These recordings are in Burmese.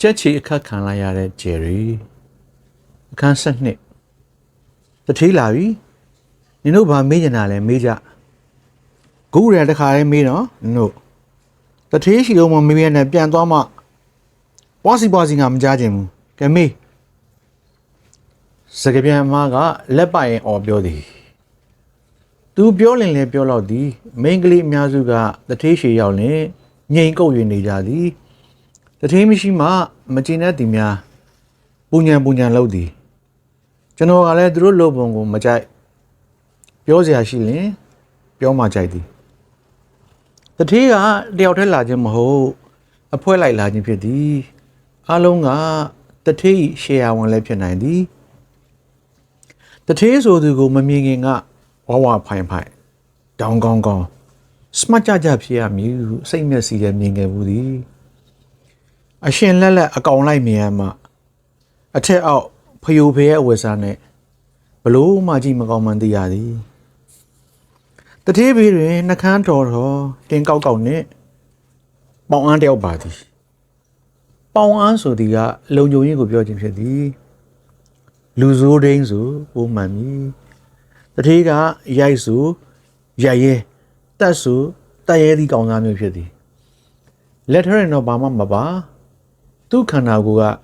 ကြက်ချီအခက်ခံလိုက်ရတဲ့ဂျယ်ရီအခန်းဆက်နှစ်တထေးလာပြီနင်တို့ဘာမေးနေတာလဲမေးကြခုရတခါလေးမေးတော့နင်တို့တထေးရှိတော့မမေးရနဲ့ပြန်သွားမှပွားစီပွားစီငါမကြားချင်ဘူးကဲမေးစကပြန်အမကလက်ပိုင်အော်ပြောသည်သူပြောလင်လဲပြောတော့သည်မိန်းကလေးအများစုကတထေးရှိရောက်လင်ငိန်ကုတ်၍နေကြသည် တထင်းမရှိမှမကျင်တဲ့သူများပူညံပူညံလုပ်သည်ကျွန်တော်ကလည်းသူတို့လုပ်ပုံကိုမကြိုက်ပြောစရာရှိရင်ပြောမှကြိုက်သည်တထင်းကတယောက်တည်းလာခြင်းမဟုတ်အဖွဲလိုက်လာခြင်းဖြစ်သည်အလုံးကတထင်းရှေယာဝင်လည်းဖြစ်နိုင်သည်တထင်းဆိုသူကိုမမြင်ခင်ကဝဝဖိုင်ဖိုင်တောင်းကောင်းကောင်းစမတ်ကြကြဖြစ်ရမည်ဟုစိတ်မျက်စီလည်းမြင်ခဲ့ဘူးသည် အရှင်လက်လက်အကောင်လိုက်မြင်ရမှအထက်အောက်ဖယိုဖေရဲ့အဝတ်စားနဲ့ဘလို့မှကြည့်မကောင်းမှန်းသိရသည်တတိဘေးတွင်နှကန်းတော်တော်တင်းကောက်ကောက်နဲ့ပေါင်အန်းတယောက်ပါသည်ပေါင်အန်းဆိုသည်ကလုံခြုံရေးကိုပြောခြင်းဖြစ်သည်လူစိုးဒိန်းဆိုပုံမှန်မည်တတိကရိုက်ဆိုရိုက်ရဲတက်ဆိုတက်ရဲသည့်ကောင်သားမျိုးဖြစ်သည်လက်ထရင်တော့ဘာမှမပါ သူ့ခန္ဓာကိုယ်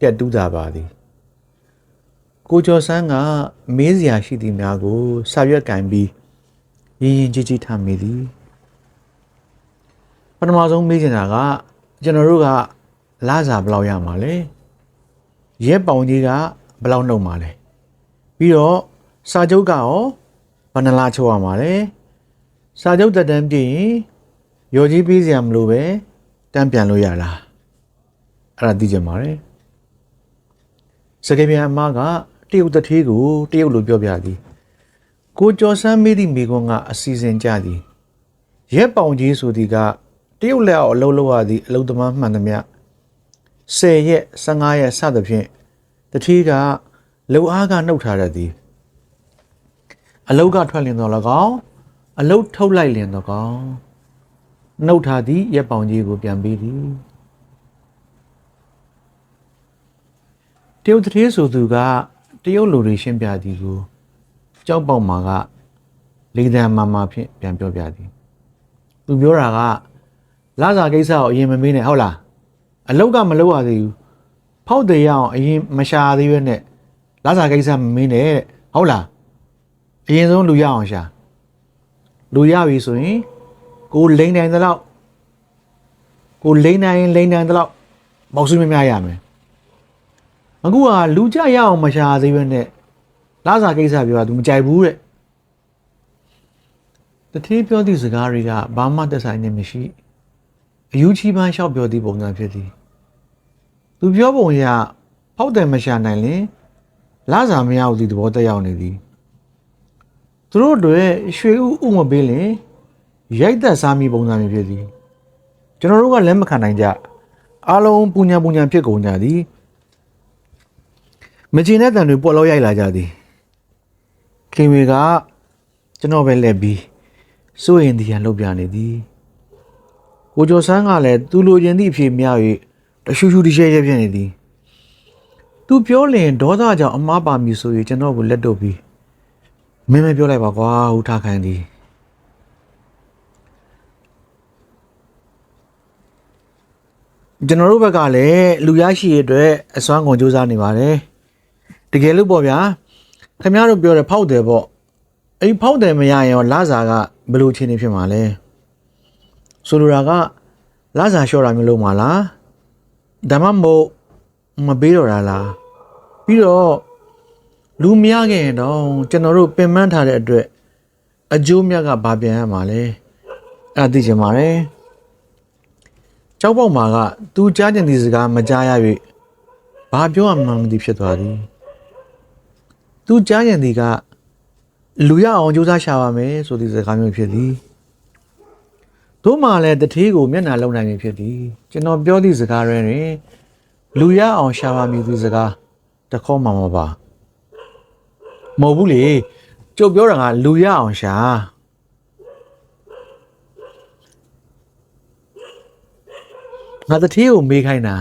ကတက်တူးတာပါသည်ကိုကျော်ဆန်းကမေးစရာရှိသည်များကိုစာရွက်ကင်ပြီးရင်းရင်ကြီးကြီးထားမိသည်ပထမဆုံးမေးချင်တာကကျွန်တော်တို့ကလစာဘယ်လောက်ရမှာလဲရဲပေါင်ကြီးကဘယ်လောက်နှုတ်မှာလဲပြီးတော့စာချုပ်ကရောဘယ်နှလားချုပ်ရမှာလဲစာချုပ်တက်တန်းပြည့်ရင်ရော်ကြီးပေးစရာမလိုပဲတန်းပြန်လို့ရလား အဲ့ဒါသိကြမှာတယ်စကေပြန်အမကတရုတ်တထေးကိုတရုတ်လိုပြောပြသည်ကိုကျော်ဆန်းမေးသည့်မိကွန်းကအစီအစဉ်ကြသည်ရက်ပေါင်ကြီးဆိုသည်ကတရုတ်လက်အောက်အလုံးလောက်ရသည့်အလုံးသမားမှန်သမျှ10ရက်15ရက်စသဖြင့်တထေးကလုံအားကနှုတ်ထားရသည်အလုတ်ကထွက်လင်တော်၎င်းအလုတ်ထုတ်လိုက်လင်တော်ကောင်းနှုတ်ထားသည့်ရက်ပေါင်ကြီးကိုပြန်ပေးသည် ရုတ်တထေးဆိုသူကတရုတ်လူတွေရှင်းပြသည်ကိုကြောက်ပေါက်မှာကလေတံမာမာဖြင့်ပြန်ပြောပြသည်သူပြောတာကလာစာကိစ္စကိုအရင်မမေးနဲ့ဟုတ်လားအလောက်ကမလုပ်ရသေးဘူးဖောက်တယ်ရအောင်အရင်မရှာသေးရွက်နဲ့လာစာကိစ္စမမေးနဲ့တဲ့ဟုတ်လားအရင်ဆုံးလူရအောင်ရှာလူရပြီဆိုရင်ကိုလိန်တိုင်းတလောက်ကိုလိန်တိုင်းလိန်တိုင်းတလောက်မောက်စုမများရမယ် အခုကလူကြရအောင်မရှာသေးပဲနဲ့လာစာကိစ္စပြောတာ तू မကြိုက်ဘူးတဲ့တတိပြောသည့်စကားတွေကဘာမှသက်ဆိုင်နေမရှိအယူချီပန်းလျှောက်ပြောသည့်ပုံစံဖြစ်သည်သူပြောပုံရဖောက်တယ်မရှာနိုင်ရင်လာစာမရဘူးဒီသဘောတက်ရောက်နေသည်သူတို့တွေရွှေဥဥမပေးရင်ရိုက်သက်စားမိပုံစံမျိုးဖြစ်သည်ကျွန်တော်တို့ကလက်မခံနိုင်ကြအားလုံးပူညာပူညာဖြစ်ကုန်ကြသည် မကျင်တဲ့တန်တွေပေါ်လောက်ရိုက်လာကြသည်ခင်ဝေကကျွန်တော်ပဲလက်ပြီးစိုးရင်ဒီရန်လှုပ်ပြနေသည်ကိုကျော်ဆန်းကလည်းသူလိုချင်သည့်အဖြစ်များ၍တရှူရှူတရှဲရဲဖြစ်နေသည်သူပြောလင်ဒေါသကြောင့်အမားပါမည်ဆို၍ကျွန်တော်ကိုလက်တော့ပြီးမင်းမပြောလိုက်ပါကွာဟူထားခိုင်းသည်ကျွန်တော်တို့ဘက်ကလည်းလူရရှိရအတွက်အစွမ်းကုန်စူးစမ်းနေပါတယ် တကယ်လို့ပေါ့ဗျာခင်ဗျားတို့ပြောတယ်ဖောက်တယ်ပေါ့အဲ့ဒီဖောက်တယ်မရရင်ရောလာစာကဘယ်လိုချင်းနေဖြစ်မှာလဲဆိုလိုတာကလာစာလျှော့တာမျိုးလုပ်မှာလားဒါမှမဟုတ်မပေးတော့တာလားပြီးတော့လူမရခဲ့ရင်တော့ကျွန်တော်တို့ပင်ပန်းထားတဲ့အတွက်အကျိုးမြတ်ကဘာပြန်ရမှာလဲအဲ့ဒါသိချင်ပါတယ်ကျောက်ပေါက်မှာကသူကြားကျင်ဒီစကားမကြားရ၍ဘာပြောရမှန်းမသိဖြစ်သွားသည် သူကြားရင်ဒီကလူရအောင်ကြိုးစားရှာပါမယ်ဆိုသည့်စကားမျိုးဖြစ်သည်တို့မှလည်းတထေးကိုမျက်နှာလုံနိုင်ပြီဖြစ်သည်ကျွန်တော်ပြောသည့်စကားတွေတွင်လူရအောင်ရှာပါမည်သည့်စကားတခေါက်မှမပါမဟုတ်ဘူးလေကျုပ်ပြောတာကလူရအောင်ရှာငါတထေးကိုမေးခိုင်းတာ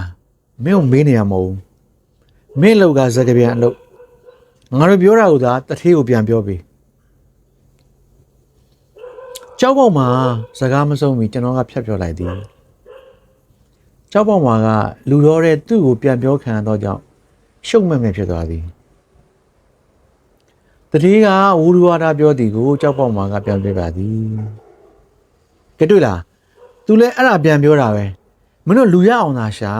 မင်းကိုမေးနေရမဟုတ်ဘူးမင်းလောက်ကစကားပြန်အလုပ် ငါတို့ပြောတာကသာတထေးကိုပြန်ပြောပြီကြောက်ပေါက်မှာစကားမဆုံးပြီကျွန်တော်ကဖြတ်ပြောလိုက်သည်ကြောက်ပေါက်မှာကလူတော်တဲ့သူ့ကိုပြန်ပြောခံရတော့ကြောင့်ရှုံမဲ့မဲ့ဖြစ်သွားသည်တတိကဝူရဝါဒပြောသည်ကိုကြောက်ပေါက်မှာကပြန်ပြပါသည်ကဲတွေ့လား तू လည်းအဲ့ဒါပြန်ပြောတာပဲမင်းတို့လူရအောင်သာရှာ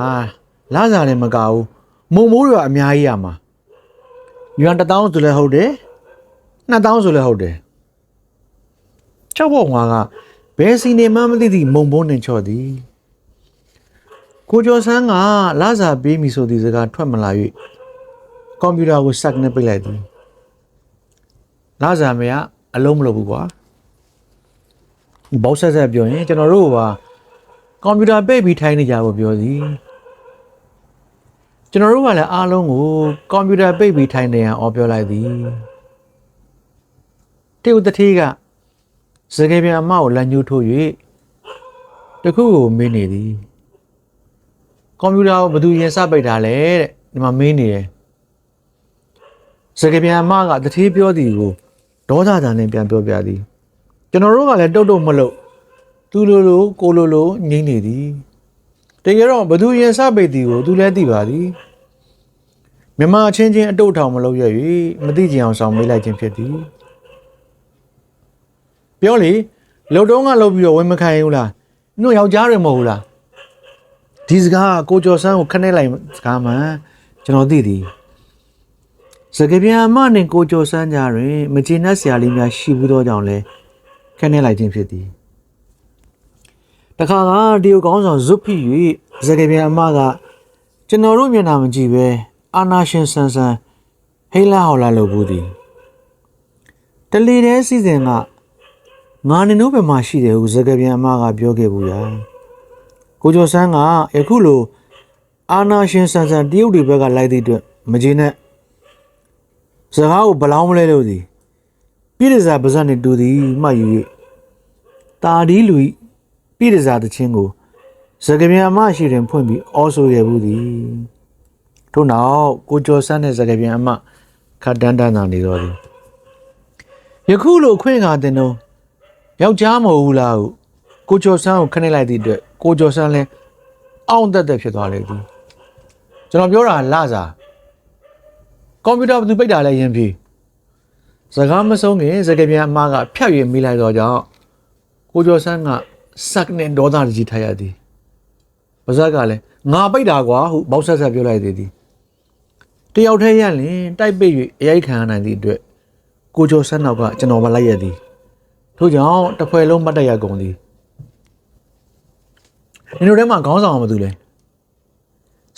လာစားတယ်မကဘူးမုံမိုးတွေကအများကြီးရမှာ ယူန်1000ဆိုလည်းဟုတ်တယ်2000ဆိုလည်းဟုတ်တယ်ချောက်ပေါ်ငါကဘယ်စီနေမှမသိသည့်မုံဘုံနဲ့ချော့သည်ကိုကျော်ဆန်းကလာစားပေးမိဆိုသည့်စကားထွက်မလာ၍ကွန်ပျူတာကိုစက်နဲ့ပိတ်လိုက်သည်လာစားမရအလုံးမလုပ်ဘူးကွာဘောက်ဆက်ဆက်ပြောရင်ကျွန်တော်တို့ကကွန်ပျူတာပိတ်ပြီးထိုင်းနေကြဖို့ပြောစီ ကျွန်တော်တို့ကလည်းအားလုံးကိုကွန်ပျူတာပိတ်ပြီးထိုင်းနေရအောင်ပြောလိုက်သည်တေဦးတတိကစကေပြန်အမကိုလက်ညှိုးထိုး၍တခုကိုမင်းနေသည်ကွန်ပျူတာကိုဘယ်သူရင်စပိတ်ထားလဲတဲ့ဒီမှာမင်းနေတယ်စကေပြန်အမကတတိပြောသည်ကိုဒေါသတန်နဲ့ပြန်ပြောပြသည် ကျွန်တော်တို့ကလည်းတုတ်တုတ်မလို့သူလိုလိုကိုလိုလိုငိမ့်နေသည်တကယ်တော့ဘသူရင်စပိတ်သည်ကိုသူလည်းသိပါသည် မြမအချင်းချင်းအတုတ်ထောင်မလုပ်ရ၍မသိကြအောင်ဆောင်မေးလိုက်ခြင်းဖြစ်သည်ပြောလေလုံတုံးကလုပ်ပြီးတော့ဝင်မခံဘူးလားညို့ယောက်ျားတွေမဟုတ်ဘူးလားဒီစကားကကိုကျော်ဆန်းကိုခနဲ့လိုက်စကားမှန်ကျွန်တော်သိသည်စကပြန်အမနဲ့ကိုကျော်ဆန်းကြားတွင်မကျေနပ်စရာလေးများရှိဘူးသောကြောင့်လဲခက်နေလိုက်ခြင်းဖြစ်သည်တခါကဒီကိုကောင်းဆောင်ဇွတ်ဖိ၍စကပြန်အမကကျွန်တော်တို့မျက်နှာမကြည့်ပဲ အာနာရှင်ဆန်ဆန်ဟိလာဟော်လာလို့ဘူးသည်တလီတဲ့စီစဉ်ကငါနေတို့ဘယ်မှာရှိတယ်ဟုစကပြန်အမကပြောခဲ့ဘူးရာကိုကျော်ဆန်းကယခုလိုအာနာရှင်ဆန်ဆန်တရုတ်တွေဘက်ကလိုက်သည့်အတွက်မကျေနပ်စကားကိုဘလောင်းမလဲလို့သည်ပြည်ရစာပါဇက်နဲ့တူသည်မှတ်ယူ၍တာဒီလူ၏ပြည်ရစာတခြင်းကိုစကပြန်အမရှိတွင်ဖွင့်ပြီးအော်ဆိုခဲ့ဘူးသည် ထို့နောက်ကိုကျော်ဆန်းတဲ့စကပြန်အမခတ်တန်းတန်းသာနေတော်သည်ယခုလိုခွင့်ခါတင်တော့ယောက်ျားမဟုတ်ဘူးလားဟုကိုကျော်ဆန်းကိုခနဲ့လိုက်သည့်အတွက်ကိုကျော်ဆန်းလည်းအောင့်တက်တက်ဖြစ်သွားလေသည်ကျွန်တော်ပြောတာလစားကွန်ပျူတာဘယ်သူပိတ်တာလဲရင်ဖြေစကားမဆုံးခင်စကားပြန်အမကဖြတ်၍မိလိုက်တော့ကြောင့်ကိုကျော်ဆန်းကစက်နဲ့ဒေါသတကြီးထားရသည်ပါဇက်ကလည်းငါပိတ်တာကွာဟုဘောက်ဆက်ဆက်ပြောလိုက်သေးသည် တယောက်တည်းရလင်တိုက်ပိတ်၍အရိုက်ခံရနိုင်သည့်အတွက်ကိုကျော်ဆန်းနောက်ကကျွန်တော်မလိုက်ရသည်ထို့ကြောင့်တစ်ဖွဲ့လုံးမတ်တက်ရကုန်သည်နင်တို့ထဲမှာခေါင်းဆောင်အောင်မသူလဲ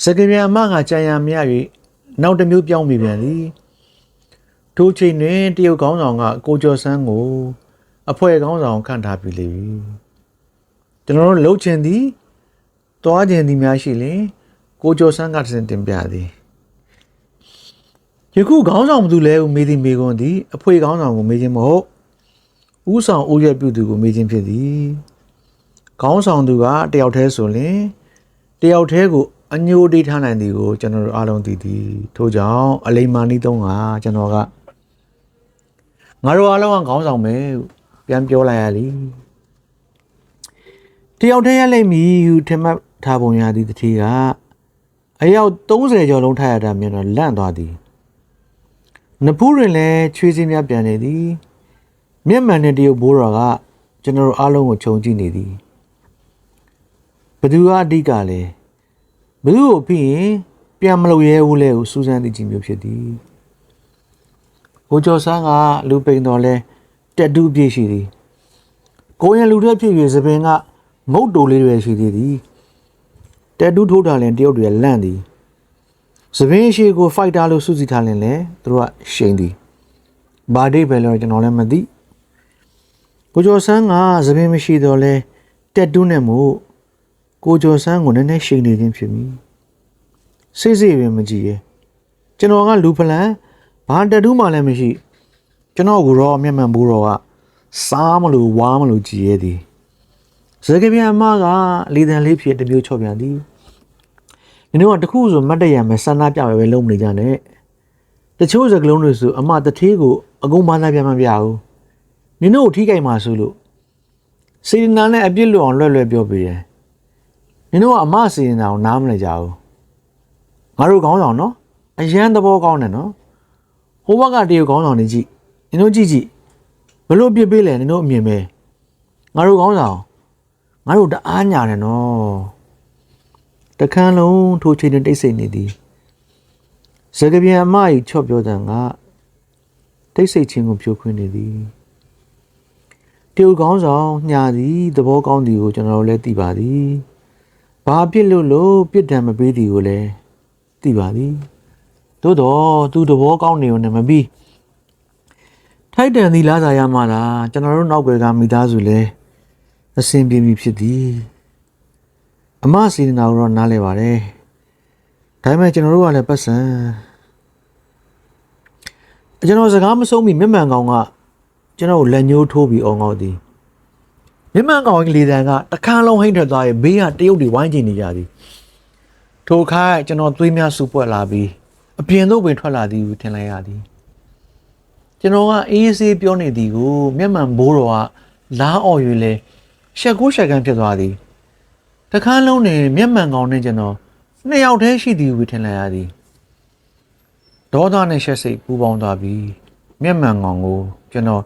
စကားပြန်အမကကြံရမရ၍နောက်တစ်မျိုးပြောင်းပြပြန်သည်ထိုချိန်တွင်တရုတ်ကောင်းဆောင်ကကိုကျော်ဆန်းကိုအဖွဲ့ကောင်းဆောင်ခန့်ထားပြီလေကျွန်တော်တို့လှုပ်ချင်သည်တွားချင်သည်များရှိလင်ကိုကျော်ဆန်းကတစ်စင်တင်ပြသည် ယခုခေါင်းဆောင်ဘသူလဲကိုမေးသည်မေးခွန်းသည်အဖွဲ့ကောင်းဆောင်ကိုမေးခြင်းမဟုတ်ဥဆောင်ဦးရွက်ပြုသူကိုမေးခြင်းဖြစ်သည်ခေါင်းဆောင်သူကတယောက်တည်းဆိုရင်တယောက်တည်းကိုအညိုတိထားနိုင်သည်ကိုကျွန်တော်တို့အားလုံးသိသည်ထို့ကြောင့်အလိမ္မာနီးသုံးကကျွန်တော်ကငါတို့အားလုံးကခေါင်းဆောင်ပဲဟုပြန်ပြောလိုက်ရလीတယောက်တည်းရလိမ့်မည်ဟုထင်မှတ်ထားပုံရသည်တတိကအယောက်30ကျော်လုံးထားရတာမြင်တော့လန့်သွားသည် နဖူးတွင်လည်းချွေးစင်းများပြန်နေသည်မျက်မှန်နဲ့တရုတ်ဘိုးတော်ကကျွန်တော်တို့အားလုံးကိုခြုံကြည့်နေသည်ဘသူကအဓိကလဲဘသူကိုပြီးရင်ပြန်မလုပ်ရဲဘူးလဲဟုစူးစမ်းသိခြင်းမျိုးဖြစ်သည်ကိုကျော်ဆန်းကလူပိန်တော်လဲတက်တူးပြည့်ရှိသည်ကိုရင်လူတွေဖြစ်၍သပင်ကမုတ်တိုလေးတွေရှိသေးသည်တက်တူးထိုးတာလင်တရုတ်တွေလန့်သည် သပင်ရှိကိုဖိုက်တာလို့စုစည်းထားလင်လဲသူတို့ကရှိန်သည်ဘာဒိတ်ပဲလို့ကျွန်တော်လည်းမသိကိုကျော်ဆန်းကသပင်မရှိတော့လဲတက်တူးနဲ့မို့ကိုကျော်ဆန်းကိုနည်းနည်းရှိန်နေခြင်းဖြစ်မိစိတ်စိတ်ပဲမကြည့်ရဲ့ကျွန်တော်ကလူဖလန်ဘာတက်တူးမှလည်းမရှိကျွန်တော်ကိုတော့မျက်မှန်ဘူးတော့ကစားမလို့ဝါမလို့ကြည်ရသည်စကပြန်အမကလေတံလေးဖြစ်တစ်မျိုးချော့ပြန်သည် နင်တို့ကတခုဆိုမတ်တရံပဲဆန္ဒပြပဲပဲလုံးမနေကြနဲ့တချို့စကလုံးတွေဆိုအမတထေးကိုအကုန်မသားပြမပြဘူးနင်တို့ကိုထိကြိုက်မှာဆိုလို့စေတနာနဲ့အပြစ်လွတ်အောင်လွယ်လွယ်ပြောပေးတယ်နင်တို့ကအမစေတနာကိုနားမလည်ကြဘူးငါတို့ကောင်းဆောင်နော်အရန်သဘောကောင်းတယ်နော်ဟိုဘက်ကတရုတ်ကောင်းဆောင်နေကြည့်နင်တို့ကြည့်ကြည့်ဘလို့ပြစ်ပေးလဲနင်တို့အမြင်ပဲငါတို့ကောင်းဆောင်ငါတို့တအားညာတယ်နော် တခန်းလုံးထိုးချိန်နဲ့တိတ်ဆိတ်နေသည်စကပြန်အမကြီးချော့ပြောတဲ့ငါတိတ်ဆိတ်ခြင်းကိုဖြိုခွင်းနေသည်တရုတ်ကောင်းဆောင်ညာသည်သဘောကောင်းသည်ကိုကျွန်တော်တို့လည်းသိပါသည်ဘာပြစ်လို့လို့ပြစ်ဒဏ်မပေးသည်ကိုလည်းသိပါသည်သို့တော့သူသဘောကောင်းနေုံနဲ့မပြီးထိုက်တန်သည်လားစာရမှလားကျွန်တော်တို့နောက်ွယ်ကမိသားစုလည်းအဆင်ပြေပြီဖြစ်သည် အမစီနာကိုတော့နားလဲပါတယ်ဒါပေမဲ့ကျွန်တော်တို့ကလည်းပတ်စံကျွန်တော်စကားမဆုံးမီမျက်မှန်ကောင်ကကျွန်တော်ကိုလက်ညှိုးထိုးပြီးအောင်ငေါ့သည်မျက်မှန်ကောင်ကလေးတန်းကတခါလုံးဟိမ့်ထွက်သွားရဲ့ဘေးကတရုတ်တွေဝိုင်းကျင်နေကြသည်ထိုခါကျွန်တော်သွေးများစူပွက်လာပြီးအပြင်သို့ပင်ထွက်လာသည်ကိုထင်လိုက်ရသည်ကျွန်တော်ကအေးအေးဆေးပြောနေသည်ကိုမျက်မှန်ဘိုးတော်ကလားအော်၍လဲရှက်ကိုရှက်ကန်ဖြစ်သွားသည် တခါလုံးနဲ့မျက်မှန်ကောင်နဲ့ကျွန်တော်နှစ်ယောက်တည်းရှိသည်ကိုထင်လိုက်ရသည်ဒေါသနဲ့ရှက်စိတ်ပူပေါင်းသွားပြီးမျက်မှန်ကောင်ကိုကျွန်တော်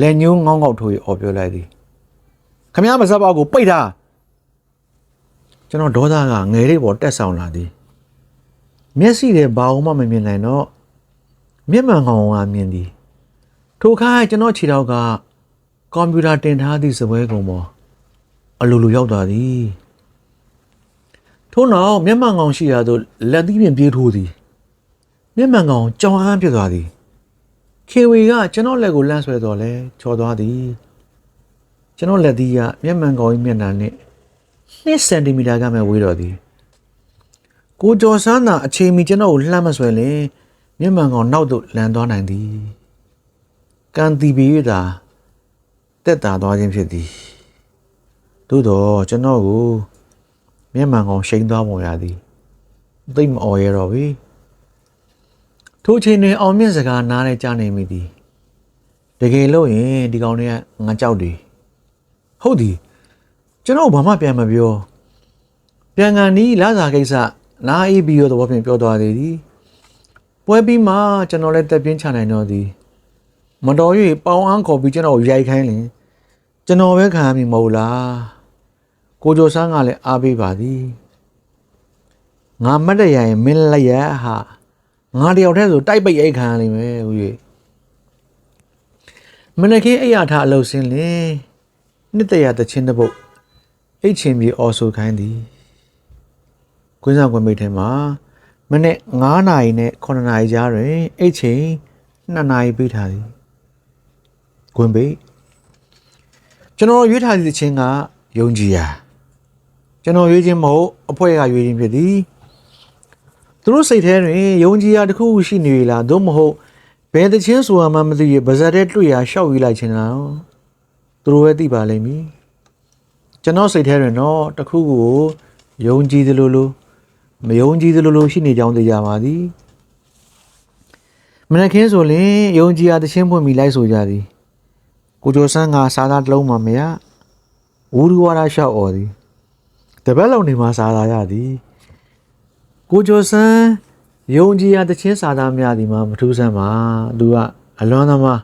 လက်ညှိုးငေါင်းငေါက်ထိုးပြီးអော်ပြောလိုက်သည်ခမရမစပ်ပေါက်ကိုပိတ်ထားကျွန်တော်ဒေါသကငယ်လေးပေါ်တက်ဆောင်လာသည်မျက်စိတွေဘာမှမမြင်နိုင်တော့မျက်မှန်ကောင်ကမြင်သည်ထိုခါကျွန်တော်ခြေထောက်ကကွန်ပျူတာတင်ထားသည့်စပွဲကုံပေါ်အလိုလိုရောက်သွားသည် ထို့နောက်မျက်မှန်ကောင်ရှိရာသို့လက်သီးပင်ပြေးထိုးသည်မျက်မှန်ကောင်ကြောင်ဟန်းဖြစ်သွားသည်ခေဝေကကျွန်တော်လက်ကိုလန့်ဆွဲတော်လဲချော်သွားသည်ကျွန်တော်လက်သီးကမျက်မှန်ကောင်၏မျက်နှာနှင့်2စင်တီမီတာကမှဝေးတော်သည်ကိုကျော်စန်းသာအချိန်မီကျွန်တော်ကိုလှမ်းမဆွဲလင်မျက်မှန်ကောင်နောက်သို့လန်သွားနိုင်သည်ကံတီပီ၍သာတက်တာသွားခြင်းဖြစ်သည်သို့တော့ကျွန်တော်ကို မျက်မှန်ကောင်ရှိန်သွားပုံရသည်သိမအော်ရတော့ပြီထိုအချိန်တွင်အောင်မြင့်စကားနားနဲ့ကြားနေမိသည်တကယ်လို့ရင်ဒီကောင်တွေကငါကြောက်တယ်ဟုတ်သည်ကျွန်တော်ဘာမှပြန်မပြောပြန်ကန်နီးလာစာကိစ္စနားအေးပြီးရောတော့ပြင်ပြောသွားသေးသည်ပွဲပြီးမှကျွန်တော်လည်းတက်ပြင်းချနိုင်တော့သည်မတော်၍ပေါင်းအားခေါ်ပြီးကျွန်တော်ကိုရိုက်ခိုင်းလင်ကျွန်တော်ပဲခံရမည်မဟုတ်လား ကိုကျော်ဆန်းကလည်းအားပေးပါသည်ငါမတ်တရရင်မင်းလက်ရဟာငါတယောက်တည်းဆိုတိုက်ပိတ်အိတ်ခံရလိမ့်မယ်ဦး၍မနက်ခင်းအိယာထအလုပ်စင်းလင်နှစ်တရာတချင်းတစ်ပုတ်အိတ်ချင်းပြီးအော်ဆိုခိုင်းသည်ကွင်းဆောင်ကွန်မိတ်ထဲမှာမနေ့9နာရီနဲ့9နာရီကြားတွင်အိတ်ချင်း2နာရီပေးထားသည်ကွင်းပိတ်ကျွန်တော်ရွေးထားသည့်ချင်းကယုံကြည်ရာ ကျွန်တော်ရွေးခြင်းမဟုတ်အဖွဲ့ကရွေးခြင်းဖြစ်သည်သူတို့စိတ်ထဲတွင်ယုံကြည်ရာတစ်ခုရှိနေလားသို့မဟုတ်ဘယ်တချင်းဆိုတာမှမသိရပါဇက်တဲ့တွေ့ရာရှောက်ယူလိုက်ခြင်းလားသူတို့ပဲသိပါလိမ့်မည်ကျွန်တော်စိတ်ထဲတွင်တော့တစ်ခုကိုယုံကြည်သလိုလိုမယုံကြည်သလိုလိုရှိနေကြောင်းသိကြပါသည်မနက်ခင်းဆိုရင်ယုံကြည်ရာတခြင်းဖွင့်ပြီးလိုက်ဆိုကြသည်ကိုကျော်ဆန်းကစားသားတစ်လုံးမှမရဝူရဝါဒရှောက်អော်သည်တ ပတ်လုံးနေမှာစားသားရသည်ကိုကျော်ဆန်းယုံကြည်ရာတခြင်းစားသားများသည်မှာမထူးဆန်းပါသူကအလွန်သမား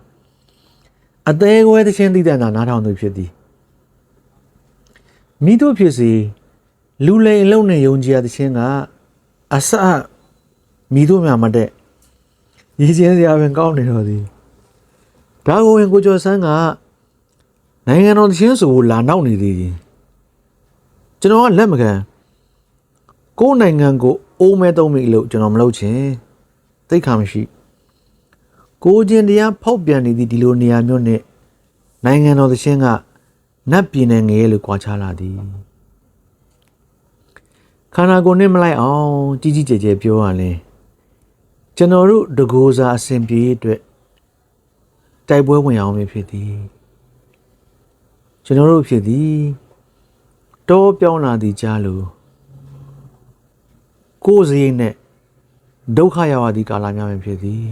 အသေးကွဲတခြင်းသိတဲ့နာနားထောင်သူဖြစ်သည်မိတို့ဖြစ်စီလူလိန်အလုံးနဲ့ယုံကြည်ရတဲ့ချင်းကအစအမိတို့များမတဲ့ရည်ချင်းစရာပင်ကောင်းနေတော့သည်ဒါကိုဝင်ကိုကျော်ဆန်းကနိုင်ငံတော်ချင်းဆိုလာနောက်နေသေးတယ် ကျွန်တော်ကလက်မကန်ကိုယ်နိုင်ငံကိုအိုးမဲသုံးမိလို့ကျွန်တော်မလုပ်ချင်သိခါမရှိကိုချင်းတရားဖောက်ပြန်နေသည့်ဒီလိုနေရာမျိုးနဲ့နိုင်ငံတော်သချင်းကနတ်ပြည်နယ်ငယ်လို့ကြွားချလာသည်ခန္ဓာကိုယ်နဲ့မလိုက်အောင်ကြီးကြီးကျယ်ကျယ်ပြောရလဲကျွန်တော်တို့တကိုးစားအစဉ်ပြေအတွက်တိုက်ပွဲဝင်အောင်ဖြစ်သည်ကျွန်တော်တို့ဖြစ်သည် တောပြောင်းလာသည်ကြားလို့ကိုယ်စရိတ်နဲ့ဒုက္ခရောက်ရသည့်ကာလများပင်ဖြစ်သည်